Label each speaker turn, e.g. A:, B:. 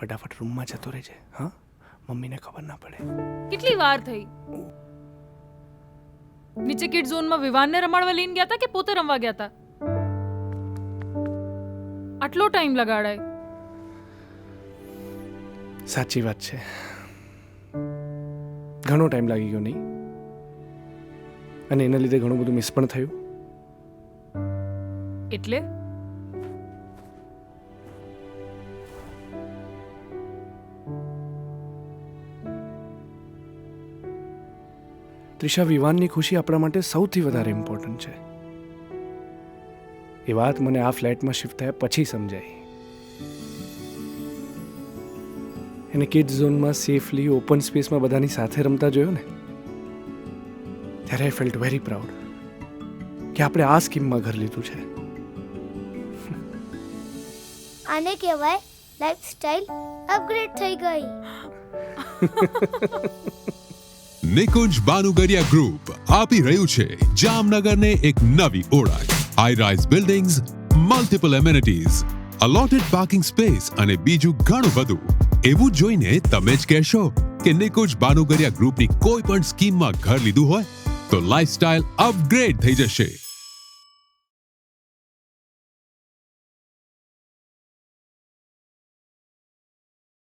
A: ફટાફટ રૂમમાં જતો રહેજે હા? મમ્મીને ખબર ના પડે.
B: કેટલી વાર થઈ? નીચે કિડ ઝોનમાં વિવાનને રમાડવા લઈને ગયા હતા કે પોતે રમવા ગયા હતા આટલો ટાઈમ લગાડાય.
A: સાચી વાત છે. ઘણો ટાઈમ લાગી ગયો નહીં. અને એના લીધે ઘણું બધું મિસ પણ થયું.
B: એટલે?
A: ત્રિષા વિવાનની ખુશી આપણા માટે સૌથી વધારે ઇમ્પોર્ટન્ટ છે. એ વાત મને આ ફ્લેટમાં શિફ્ટ થયા પછી સમજાઈ. એને કિડ ઝોનમાં સેફલી ઓપન સ્પેસમાં બધાની સાથે રમતા જોયો ને? ત્યારે આઈ ફેલ્ટ વેરી પ્રાઉડ કે આપણે આ સ્કીમમાં ઘર લીધું છે.
C: આને કહેવાય લાઈફસ્ટાઈલ અપગ્રેડ થઈ ગઈ.
D: નિકુંજ બાનુગરિયા ગ્રુપ આપી રહ્યું છે જામનગરને એક નવી ઓળખ. High rise buildings multiple amenities allotted parking space અને બીજું ઘણું બધું. એવું જોઈને તમે જ કહેશો કે નિકુંજ બાનુગરિયા ગ્રુપની કોઈ પણ સ્કીમમાં ઘર લીધું હોય તો લાઇફસ્ટાઇલ અપગ્રેડ થઈ જશે.